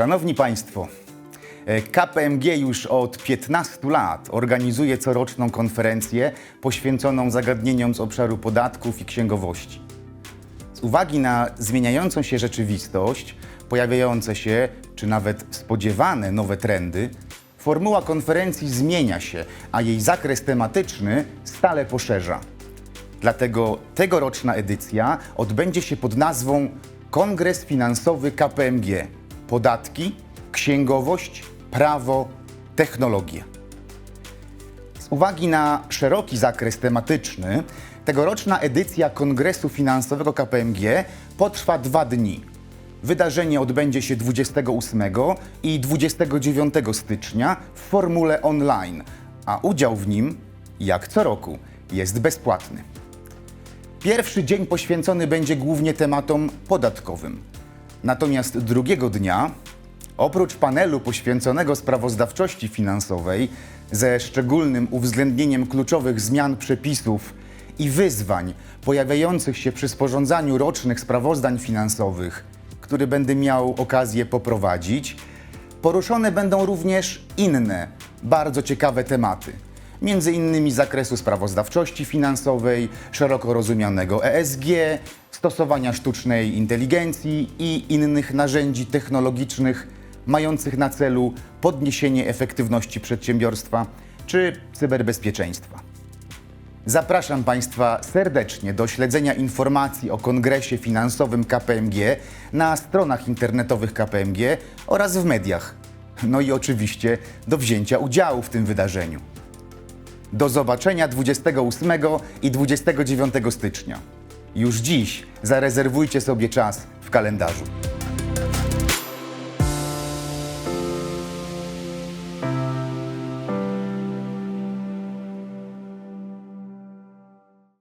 Szanowni Państwo, e, KPMG już od 15 lat organizuje coroczną konferencję poświęconą zagadnieniom z obszaru podatków i księgowości. Z uwagi na zmieniającą się rzeczywistość, pojawiające się czy nawet spodziewane nowe trendy, formuła konferencji zmienia się, a jej zakres tematyczny stale poszerza. Dlatego tegoroczna edycja odbędzie się pod nazwą Kongres Finansowy KPMG Podatki, Księgowość, Prawo, Technologie. Z uwagi na szeroki zakres tematyczny, tegoroczna edycja Kongresu Finansowego KPMG potrwa dwa dni. Wydarzenie odbędzie się 28 i 29 stycznia w formule online, a udział w nim, jak co roku, jest bezpłatny. Pierwszy dzień poświęcony będzie głównie tematom podatkowym. Natomiast drugiego dnia, oprócz panelu poświęconego sprawozdawczości finansowej ze szczególnym uwzględnieniem kluczowych zmian przepisów i wyzwań pojawiających się przy sporządzaniu rocznych sprawozdań finansowych, który będę miał okazję poprowadzić, poruszone będą również inne, bardzo ciekawe tematy między innymi zakresu sprawozdawczości finansowej, szeroko rozumianego ESG, stosowania sztucznej inteligencji i innych narzędzi technologicznych mających na celu podniesienie efektywności przedsiębiorstwa czy cyberbezpieczeństwa. Zapraszam Państwa serdecznie do śledzenia informacji o Kongresie Finansowym KPMG na stronach internetowych KPMG oraz w mediach. No i oczywiście do wzięcia udziału w tym wydarzeniu. Do zobaczenia 28 i 29 stycznia. Już dziś zarezerwujcie sobie czas w kalendarzu.